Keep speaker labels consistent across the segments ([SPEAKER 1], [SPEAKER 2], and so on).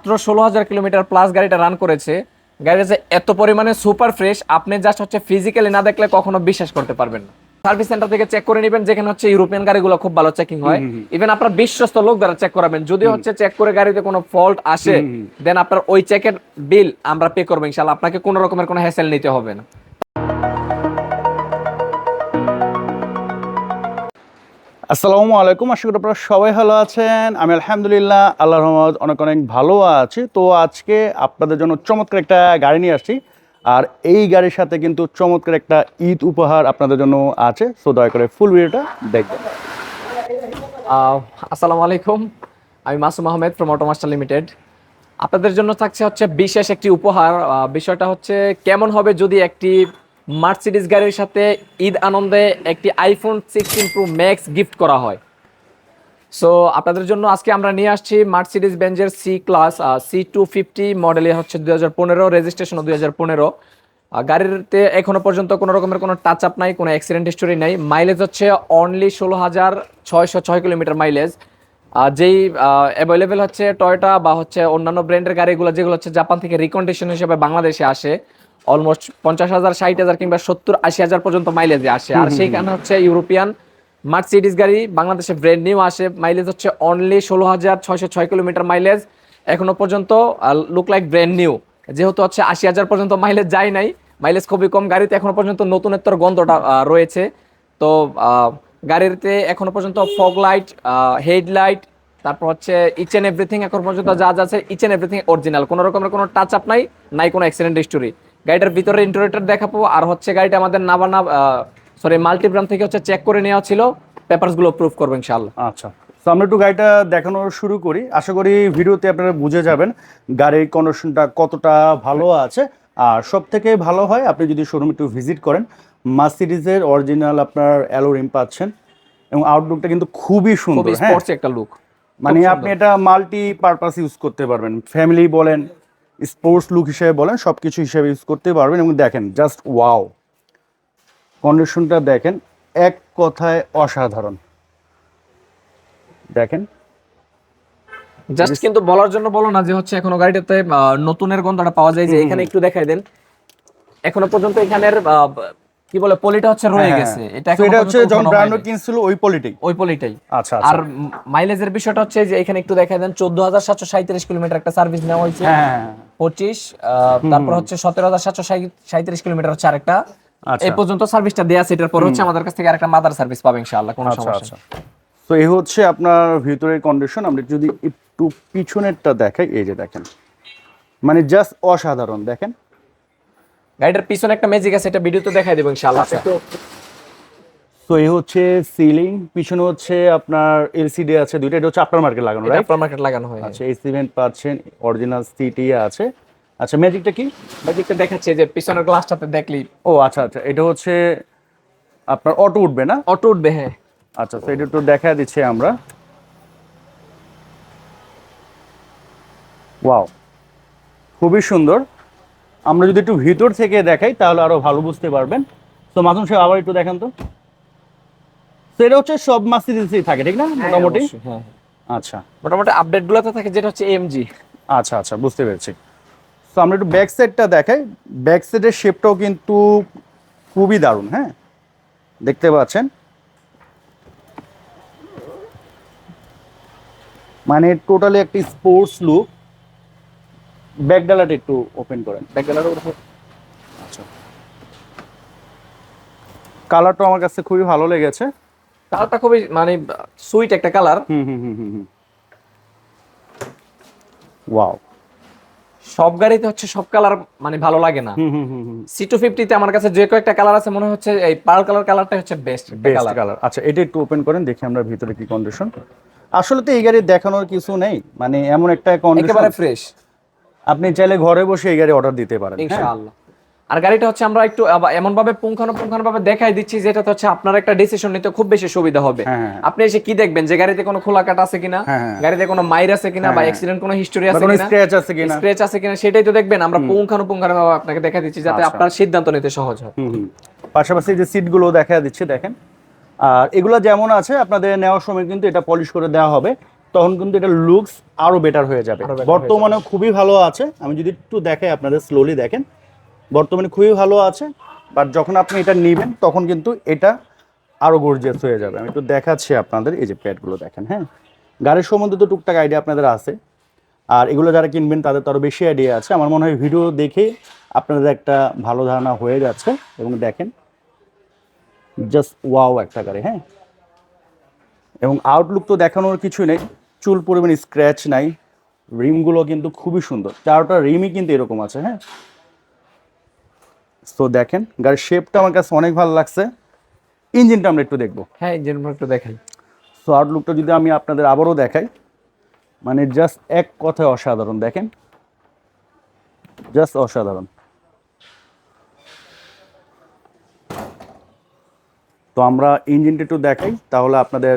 [SPEAKER 1] মাত্র ষোলো হাজার কিলোমিটার প্লাস গাড়িটা রান করেছে। গাড়িটা যে এত পরিমাণে সুপার ফ্রেশ আপনি জাস্ট হচ্ছে ফিজিক্যালি না দেখলে কখনো বিশ্বাস করতে পারবেন না। সার্ভিস সেন্টার থেকে চেক করে নেবেন যেখানে হচ্ছে ইউরোপিয়ান গাড়িগুলো খুব ভালো চেকিং হয়। ইভেন আপনার বিশ্বস্ত লোক দ্বারা চেক করাবেন। যদি হচ্ছে চেক করে গাড়িতে কোনো ফল্ট আসে দেন আপনার ওই চেকের বিল আমরা পে করব। ইনশাল্লাহ আপনাকে কোনো রকমের কোনো হ্যাসেল নিতে হবে না।
[SPEAKER 2] আসসালামু আলাইকুম। আশা করি আপনারা সবাই ভালো আছেন। আমি আলহামদুলিল্লাহ আল্লাহ রহমত, অনেক অনেক ভালো আছি। তো আজকে আপনাদের জন্য চমৎকার একটা গাড়ি নিয়ে আসছি। আর এই গাড়ির সাথে কিন্তু চমৎকার একটা ঈদ উপহার আপনাদের জন্য আছে। সো দয়া করে ফুল ভিডিওটা দেখবেন।
[SPEAKER 1] আসসালামু আলাইকুম। আমি Masum Ahmed from Automaster limited আপনাদের জন্য থাকছে হচ্ছে বিশেষ একটি উপহার। বিষয়টা হচ্ছে কেমন হবে যদি একটি মার্সিডিজ গাড়ির সাথে ঈদ আনন্দে একটি iPhone sixteen pro max gift করা হয়। সো আপনাদের জন্য আজকে আমরা নিয়ে আসছি Mercedes বেঞ্জের C class C two fifty মডেলে হচ্ছে দুই হাজার পনেরো রেজিস্ট্রেশন দুই হাজার পনেরো। গাড়িতে এখনও পর্যন্ত কোনো রকমের কোনো টাচ আপ নাই, কোনো অ্যাক্সিডেন্ট হিস্টোরি নাই। মাইলেজ হচ্ছে অনলি ষোলো হাজার ছয়শো ছয় কিলোমিটার মাইলেজ যেই অ্যাভেলেবেল হচ্ছে টয়টা বা হচ্ছে অন্যান্য ব্র্যান্ডের গাড়িগুলো, যেগুলো হচ্ছে জাপান থেকে রিকন্ডিশন হিসেবে বাংলাদেশে আসে। অলমোস্ট পঞ্চাশ হাজার ষাট হাজার কিংবা সত্তর আশি হাজার পর্যন্ত মাইলেজে আসে। আর সেইখানে হচ্ছে ইউরোপিয়ান মার্সিডিজ গাড়ি বাংলাদেশে ব্র্যান্ড নিউ আসে। মাইলেজ হচ্ছে অনলি ষোলো হাজার ছয়শো ছয় কিলোমিটার মাইলেজ এখনও পর্যন্ত লুক লাইক ব্র্যান্ড নিউ যেহেতু হচ্ছে আশি হাজার পর্যন্ত মাইলেজ যায় নাই মাইলেজ খুবই কম গাড়িতে এখনও পর্যন্ত নতুনত্বর গন্ধটা রয়েছে। তো গাড়িতে এখনও পর্যন্ত ফগ লাইট হেডলাইট তারপর হচ্ছে ইচ এন্ড এভরিথিং এখন পর্যন্ত যা যা আছে ইচ এন্ড এভরিথিং অরিজিনাল কোনো রকমের কোনো টাচ আপ নাই নাই কোনো অ্যাক্সিডেন্ট হিস্টোরি গাড়িটার ভিতরে ইন্টারেটার দেখাবো আর হচ্ছে গাড়িটা আমাদের নাবানা সরি মাল্টিব্রাম থেকে হচ্ছে চেক করে নেওয়া ছিল পেপারসগুলো প্রুফ করব ইনশাআল্লাহ।
[SPEAKER 2] আচ্ছা তো আমরা একটু গাড়িটা দেখানো শুরু করি। আশা করি ভিডিওতে আপনারা বুঝে যাবেন গাড়ির কন্ডিশনটা কতটা ভালো আছে। আর সব থেকে ভালো হয় আপনি যদি শোরুম একটু ভিজিট করেন মার্সিডিজের অরিজিনাল আপনার অ্যালোরিম পাচ্ছেন এবং আউটলুকটা কিন্তু খুবই সুন্দর হ্যাঁ?
[SPEAKER 1] একটা লুক
[SPEAKER 2] মানে আপনি এটা মাল্টি পারপাস ইউজ করতে পারবেন। ফ্যামিলি বলেন স্পোর্টস লুক হিসেবে বলেন সব কিছু হিসেবে ইউজ করতে পারবেন। এবং দেখেন জাস্ট ওয়াও কন্ডিশনটা দেখেন এক কথায় অসাধারণ। দেখেন।
[SPEAKER 1] জাস্ট কিন্তু বলার জন্য বলো না যে হচ্ছে এখনও গাড়িটাতে নতুনের গন্ধটা পাওয়া যায় যে এখানে একটু দেখাই দেন। এখনও পর্যন্ত এখানের কি বলে পলিটা হচ্ছে রয়ে গেছে। এটা
[SPEAKER 2] এটা হচ্ছে
[SPEAKER 1] পর্যন্ত
[SPEAKER 2] যখন ব্র্যান্ড কিনছিল ওই পলিটি
[SPEAKER 1] ওই পলিটাই।
[SPEAKER 2] আচ্ছা
[SPEAKER 1] আর মাইলেজের বিষয়টা হচ্ছে যে এখানে একটু দেন চোদ্দ হাজার সাতশো সাঁত্রিশ কিলোমিটার একটা সার্ভিস নেওয়া হয়েছে।
[SPEAKER 2] হ্যাঁ
[SPEAKER 1] পঁচিশ আহ, তারপর হচ্ছে সতেরো হাজার সাতশো সাঁত্রিশ কিলোমিটার হচ্ছে আরেকটা।
[SPEAKER 2] আচ্ছা।
[SPEAKER 1] এই পর্যন্ত সার্ভিসটা দেয়া আছে এটার পর হচ্ছে আমাদের কাছ থেকে আরেকটা মাদার সার্ভিস পাবে ইনশাআল্লাহ কোনো
[SPEAKER 2] আচ্ছা
[SPEAKER 1] সমস্যা
[SPEAKER 2] আচ্ছা। তো এই হচ্ছে আপনার ভিতরের কন্ডিশন আমরা যদি একটু পিছনেরটা দেখাই এই যে দেখেন। মানে জাস্ট অসাধারণ দেখেন।
[SPEAKER 1] গাড়িটার পিছনে একটা ম্যাজিক আছে এটা ভিডিওতে দেখাই দেবো ইনশাআল্লাহ।
[SPEAKER 2] আচ্ছা। তো এই হচ্ছে সিলিং পিছনে হচ্ছে আপনার এলসিডি আছে দুইটা এটা হচ্ছে আপনার মার্কেট লাগানো রাইট
[SPEAKER 1] আপনার মার্কেট লাগানো হয়
[SPEAKER 2] আচ্ছা এই সিমেন্ট পাচ্ছেন অরিজিনাল সিটি আছে। আচ্ছা ম্যাজিকটা কি?
[SPEAKER 1] ম্যাজিকটা দেখাচ্ছে যে পিছনের গ্লাসটাতে দেখলি
[SPEAKER 2] ও আচ্ছা আচ্ছা এটা হচ্ছে আপনার অটো উঠবে না?
[SPEAKER 1] অটো উঠবে হ্যাঁ।
[SPEAKER 2] আচ্ছা তো এটা একটু দেখা দিচ্ছি আমরা। ওয়াও খুবই সুন্দর। আমরা যদি একটু ভিতর থেকে দেখাই তাহলে আরও ভালো বুঝতে পারবেন। তো মাসুম সাহেব আবার একটু দেখান তো। এটা হচ্ছে সব মাসিডিসই থাকে ঠিক না? মোটামুটি?
[SPEAKER 1] হ্যাঁ।
[SPEAKER 2] আচ্ছা।
[SPEAKER 1] মোটামুটি আপডেট গুলোতে থাকে যেটা হচ্ছে এমজি
[SPEAKER 2] আচ্ছা আচ্ছা বুঝতে পেরেছি। তো আমরা একটু ব্যাক সাইডটা দেখাই। ব্যাক সাইডের শেপটাও কিন্তু খুবই দারুণ হ্যাঁ? দেখতে পাচ্ছেন? মানে টোটালি একটি স্পোর্টস লুক ব্যাক ডালাটা একটু ওপেন করেন। আচ্ছা। কালারটা আমার কাছে খুবই ভালো লেগেছে।
[SPEAKER 1] কালারটা খুবই মানে সুইট একটা কালার।
[SPEAKER 2] হুম হুম হুম ওয়াও
[SPEAKER 1] সব গাড়িতে হচ্ছে সব কালার মানে ভালো লাগে না। সি টু ফিফটিতে আমার কাছে যে কয়েকটা কালার আছে মনে হচ্ছে এই পার্ল কালার কালারটা হচ্ছে বেস্ট
[SPEAKER 2] বেস্ট
[SPEAKER 1] কালার।
[SPEAKER 2] কালার। আচ্ছা এটা একটু ওপেন করেন দেখি আমরা ভিতরে কি কন্ডিশন আসলে তো এই গাড়ি দেখানোর কিছু নেই। মানে এমন একটা কন্ডিশন
[SPEAKER 1] একেবারে ফ্রেশ
[SPEAKER 2] আপনি চাইলে ঘরে বসে এই গাড়ি অর্ডার দিতে পারেন। হ্যাঁ?
[SPEAKER 1] ইনশাআল্লাহ। আর গাড়িটা হচ্ছে আমরা একটু এমন ভাবে পুঙ্খানো পুঙ্খানো ভাবে দেখাই দিচ্ছি যেটা হচ্ছে আপনার একটা ডিসিশন নিতে খুব বেশি সুবিধা হবে।
[SPEAKER 2] হ্যাঁ, হ্যাঁ।
[SPEAKER 1] আপনি এসে কি দেখবেন? যে গাড়িতে কোনো খোলা কাটা আছে কিনা। গাড়িতে কোনো মাইর আছে কিনা বা। অ্যাক্সিডেন্ট কোনো হিস্টোরি আছে
[SPEAKER 2] কিনা স্ক্র্যাচ আছে কিনা।
[SPEAKER 1] স্ক্র্যাচ আছে কিনা সেটাই তো দেখবেন। আমরা পুঙ্খানো পুঙ্খানো ভাবে আপনাকে দেখা দিচ্ছি যাতে
[SPEAKER 2] আচ্ছা।
[SPEAKER 1] আপনার সিদ্ধান্ত নিতে সহজ হয়।
[SPEAKER 2] পাশাপাশি যে সিটগুলো দেখা দিচ্ছে দেখেন। আর এগুলো যেমন আছে আপনাদের নেওয়ার সময় কিন্তু এটা পলিশ করে দেওয়া হবে। তখন কিন্তু এটা লুকস আরও বেটার হয়ে যাবে। বর্তমানে খুবই ভালো আছে। আমি যদি একটু দেখাই আপনাদের স্লোলি দেখেন। বর্তমানে খুবই ভালো আছে। বাট যখন আপনি এটা নেবেন তখন কিন্তু এটা আরও গর্জিয়াস হয়ে যাবে। আমি একটু দেখাচ্ছি আপনাদের এই যে প্যাডগুলো দেখেন হ্যাঁ? গাড়ির সম্বন্ধে তো টুকটাক আইডিয়া আপনাদের আছে। আর এগুলো যারা কিনবেন তাদের তো আরও বেশি আইডিয়া আছে। আমার মনে হয় ভিডিও দেখে আপনাদের একটা ভালো ধারণা হয়ে যাচ্ছে। এবং দেখেন জাস্ট ওয়াও একটা গাড়ি হ্যাঁ? এবং আউটলুক তো দেখানোর কিছুই নেই। চুল পরিমাণ স্ক্র্যাচ নাই। রিমগুলো কিন্তু খুবই সুন্দর। চারটা রিমই কিন্তু এরকম আছে হ্যাঁ? তো দেখেন গাড়ির শেপটা আমার কাছে অনেক ভালো লাগছে। ইঞ্জিনটা আমরা একটু দেখব।
[SPEAKER 1] হ্যাঁ ইঞ্জিন একটু দেখাই।
[SPEAKER 2] সো আউটলুকটা যদি আমি আপনাদের আবারও দেখাই মানে জাস্ট এক কথায় অসাধারণ দেখেন। জাস্ট অসাধারণ। তো আমরা ইঞ্জিনটা একটু দেখাই তাহলে আপনাদের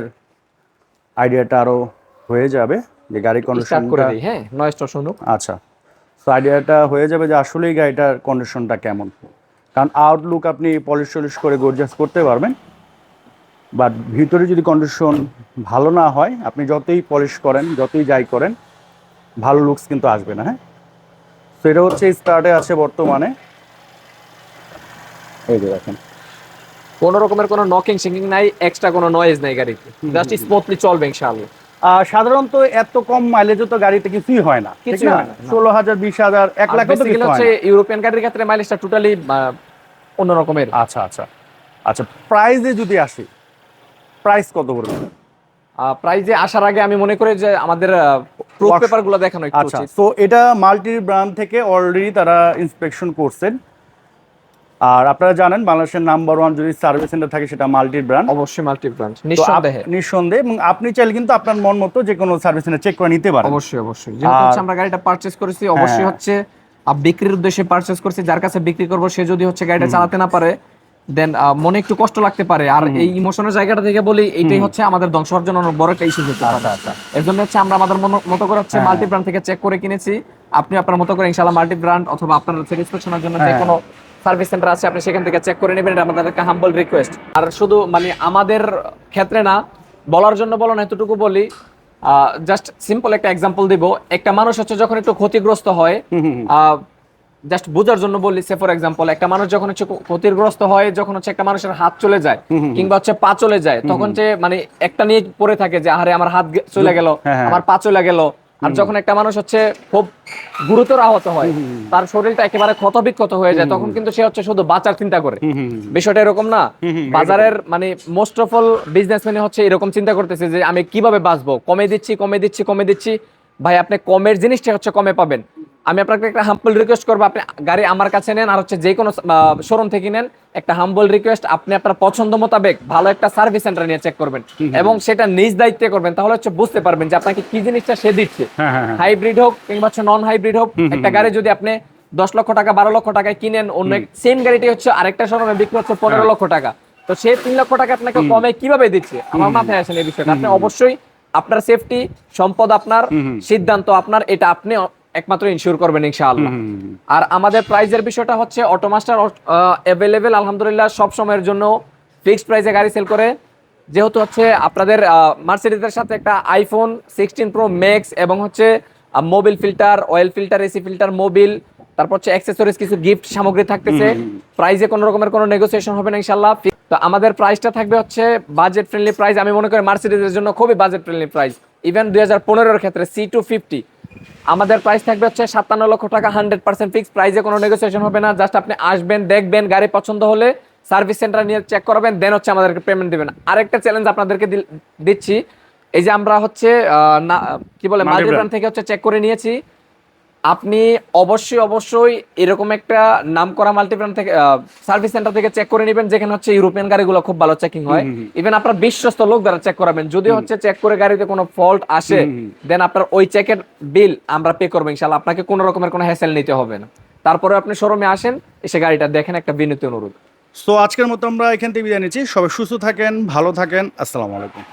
[SPEAKER 2] আইডিয়াটা আরও হয়ে যাবে যে গাড়ি
[SPEAKER 1] কন্ডিশন করে দিই হ্যাঁ নয়েজটা শুনুক।
[SPEAKER 2] আচ্ছা সো আইডিয়াটা হয়ে যাবে যে আসলেই গাড়িটার কন্ডিশনটা কেমন। কারণ আউটলুক আপনি পলিশ টলিশ করে গর্জাস করতে পারবেন বাট ভিতরে যদি কন্ডিশন ভালো না হয় আপনি যতই পলিশ করেন যতই যাই করেন ভালো লুকস কিন্তু আসবে না হ্যাঁ? তো এটা হচ্ছে স্টার্টে আছে বর্তমানে। এই যে দেখেন।
[SPEAKER 1] কোনো রকমের কোনো নকিং সিঙ্কিং নাই এক্সট্রা কোনো নয়েজ নাই গাড়িতে। জাস্ট স্মুথলি চলবে ইনশাআল্লাহ।
[SPEAKER 2] সাধারণত এত কম মাইলেজও তো গাড়িতে কিছুই হয় না না। ষোলো হাজার বিশ হাজার এক লাখ কিছু
[SPEAKER 1] হচ্ছে ইউরোপিয়ান গাড়ির ক্ষেত্রে মাইলেজটা টোটালি অন্য রকমের।
[SPEAKER 2] আচ্ছা আচ্ছা। আচ্ছা প্রাইজে যদি আসি প্রাইস কত পড়বে
[SPEAKER 1] প্রাইজে আসার আগে আমি মনে করি যে আমাদের প্রুফ
[SPEAKER 2] Works-
[SPEAKER 1] পেপারগুলো দেখানো একটু
[SPEAKER 2] আচ্ছা তো এটা মাল্টি ব্র্যান্ড থেকে অলরেডি তারা ইন্সপেকশন করছেন। আর আপনারা জানেন বাংলাদেশের নাম্বার ওয়ান যদি সার্ভিস সেন্টার থাকে সেটা মাল্টি ব্র্যান্ড
[SPEAKER 1] অবশ্যই মাল্টি ব্রান্ড নিঃসন্দেহে।
[SPEAKER 2] নিঃসন্দেহে এবং আপনি চাইলে কিন্তু আপনার মন মতো যে কোনো সার্ভিস সেন্টার চেক করে নিতে পারেন।
[SPEAKER 1] অবশ্যই অবশ্যই। যেহেতু আমরা গাড়িটা পারচেজ করেছি অবশ্যই
[SPEAKER 2] হ্যাঁ।
[SPEAKER 1] হচ্ছে আহ, বিক্রির উদ্দেশ্যে পারচেজ করছি। যার কাছে বিক্রি করব সে যদি হচ্ছে গাড়িটা চালাতে না পারে দেন মনে একটু কষ্ট লাগতে পারে। আর এই ইমোশনের জায়গাটা থেকে বলি এইটাই হচ্ছে আমাদের ধ্বংস হওয়ার জন্য অনেক বড় একটা ইস্যু
[SPEAKER 2] আচ্ছা।
[SPEAKER 1] এর জন্য হচ্ছে আমরা আমাদের মনো- মতো করে হচ্ছে। মাল্টি ব্র্যান্ড থেকে চেক করে কিনেছি। আপনি আপনার মতো করে ইনশাআল্লাহ মাল্টি ব্র্যান্ড অথবা আপনার স্যাটিসফ্যাকশনের জন্য যে
[SPEAKER 2] হ্যাঁ।
[SPEAKER 1] কোনো সার্ভিস সেন্টার আছে আপনি সেখান থেকে চেক করে নেবেন এটা আমাদের একটা হাম্বল রিকোয়েস্ট আর শুধু মানে আমাদের ক্ষেত্রে না বলার জন্য বলো না এতটুকু বলি জাস্ট সিম্পল একটা এক্সাম্পল দিব। একটা মানুষ হচ্ছে যখন একটু ক্ষতিগ্রস্ত হয় জাস্ট বোঝার জন্য বললি সে ফর এক্সাম্পল একটা মানুষ যখন হচ্ছে ক্ষতিগ্রস্ত হয় যখন হচ্ছে একটা মানুষের হাত চলে যায় কিংবা হচ্ছে পা চলে যায় তখন যে মানে একটা নিয়ে পড়ে থাকে যে আরে আমার হাত চলে গেল
[SPEAKER 2] হ্যাঁ, হ্যাঁ।
[SPEAKER 1] আমার পা চলে গেল আর যখন একটা মানুষ হচ্ছে খুব গুরুতর আহত হয় তার শরীরটা একেবারে ক্ষত বিক্ষত হয়ে যায় তখন কিন্তু সে হচ্ছে শুধু বাঁচার চিন্তা করে। বিষয়টা এরকম না। বাজারের মানে মোস্ট অফ অল বিজনেসম্যান হচ্ছে এরকম চিন্তা করতেছে যে আমি কীভাবে বাঁচবো? কমে দিচ্ছি কমে দিচ্ছি কমে দিচ্ছি। ভাই আপনি কমের জিনিসটা হচ্ছে কমে পাবেন। আমি আপনাকে একটা হাম্বল রিকোয়েস্ট করব। আপনি গাড়ি আমার কাছে নেন আর হচ্ছে যে কোনো শোরুম থেকে নেন। একটা হাম্বল রিকোয়েস্ট আপনি আপনার পছন্দ মোতাবেক ভালো একটা সার্ভিস সেন্টার নিয়ে চেক করবেন। এবং সেটা নিজ দায়িত্বে করবেন। তাহলে হচ্ছে বুঝতে পারবেন যে আপনাকে কি জিনিসটা সে দিচ্ছে।
[SPEAKER 2] হ্যাঁ হ্যাঁ হ্যাঁ।
[SPEAKER 1] হাইব্রিড হোক কিংবা হচ্ছে নন হাইব্রিড হোক একটা গাড়ি যদি আপনি দশ লক্ষ টাকা বারো লক্ষ টাকায় কিনেন অন্য সেম গাড়িটি হচ্ছে আরেকটা শোরুমে বিক্রি হচ্ছে পনেরো লক্ষ টাকা। তো সে তিন লক্ষ টাকা আপনাকে কমে কীভাবে দিচ্ছে? আমার মাথায় আসেন এই বিষয়টা। আপনি অবশ্যই আপনার সেফটি সম্পদ আপনার সিদ্ধান্ত আপনার এটা আপনি একমাত্র ইনশিওর করবেন ইনশাআল্লাহ। আর আমাদের প্রাইজের বিষয়টা হচ্ছে অটোমাস্টার অ্যাভেলেবেল আলহামদুলিল্লাহ সব সময়ের জন্য ফিক্সড প্রাইসে গাড়ি সেল করে। যেহেতু হচ্ছে আপনাদের মার্সিডিজের সাথে একটা আইফোন সিক্সটিন প্রো ম্যাক্স এবং হচ্ছে Mobil filter oil filter AC filter Mobil তারপর হচ্ছে অ্যাক্সেসরিজ কিছু গিফট সামগ্রী থাকতেছে। প্রাইসে কোনো রকমের কোনো নেগোসিয়েশন হবে না ইনশাল্লাহ তো আমাদের প্রাইসটা থাকবে হচ্ছে বাজেট ফ্রেন্ডলি প্রাইস আমি মনে করি মার্সিডিজের জন্য খুবই বাজেট ফ্রেন্ডলি প্রাইস ইভেন দুই হাজার পনেরোর ক্ষেত্রে সি টু ফিফটি আমাদের প্রাইস থাকবে হচ্ছে সাতান্ন লক্ষ টাকা হান্ড্রেড পার্সেন্ট ফিক্স প্রাইসে কোনো নেগোসিয়েশন হবে না জাস্ট আপনি আসবেন দেখবেন গাড়ি পছন্দ হলে সার্ভিস সেন্টার নিয়ে চেক করাবেন দেন হচ্ছে আমাদেরকে পেমেন্ট দেবেন আরেকটা চ্যালেঞ্জ আপনাদেরকে দিচ্ছি এই যে আমরা হচ্ছে আহ, না কি বলে
[SPEAKER 2] Multi-brand।
[SPEAKER 1] থেকে হচ্ছে চেক করে নিয়েছি আপনি অবশ্যই অবশ্যই এরকম একটা নাম করা মাল্টিব্র্যান্ড থেকে সার্ভিস সেন্টার থেকে চেক করে নেবেন যেখানে হচ্ছে ইউরোপিয়ান গাড়িগুলো খুব ভালো চেকিং হয়। ইভেন আপনার বিশ্বস্ত লোক দ্বারা চেক করাবেন। যদি হচ্ছে চেক করে গাড়িতে কোনো ফল্ট আসে দেন আপনার ওই চেকের বিল আমরা পে করব ইনশাল্লাহ আপনাকে কোনো রকমের কোনো হ্যাসেল নিতে হবে না। তারপরে আপনি শোরুমে আসেন এসে গাড়িটা দেখেন একটা বিনীত অনুরোধ।
[SPEAKER 2] সো আজকের মতো আমরা এখান থেকে বিদায় নিচ্ছি। সবাই সুস্থ থাকেন ভালো থাকেন। আসসালামু আলাইকুম।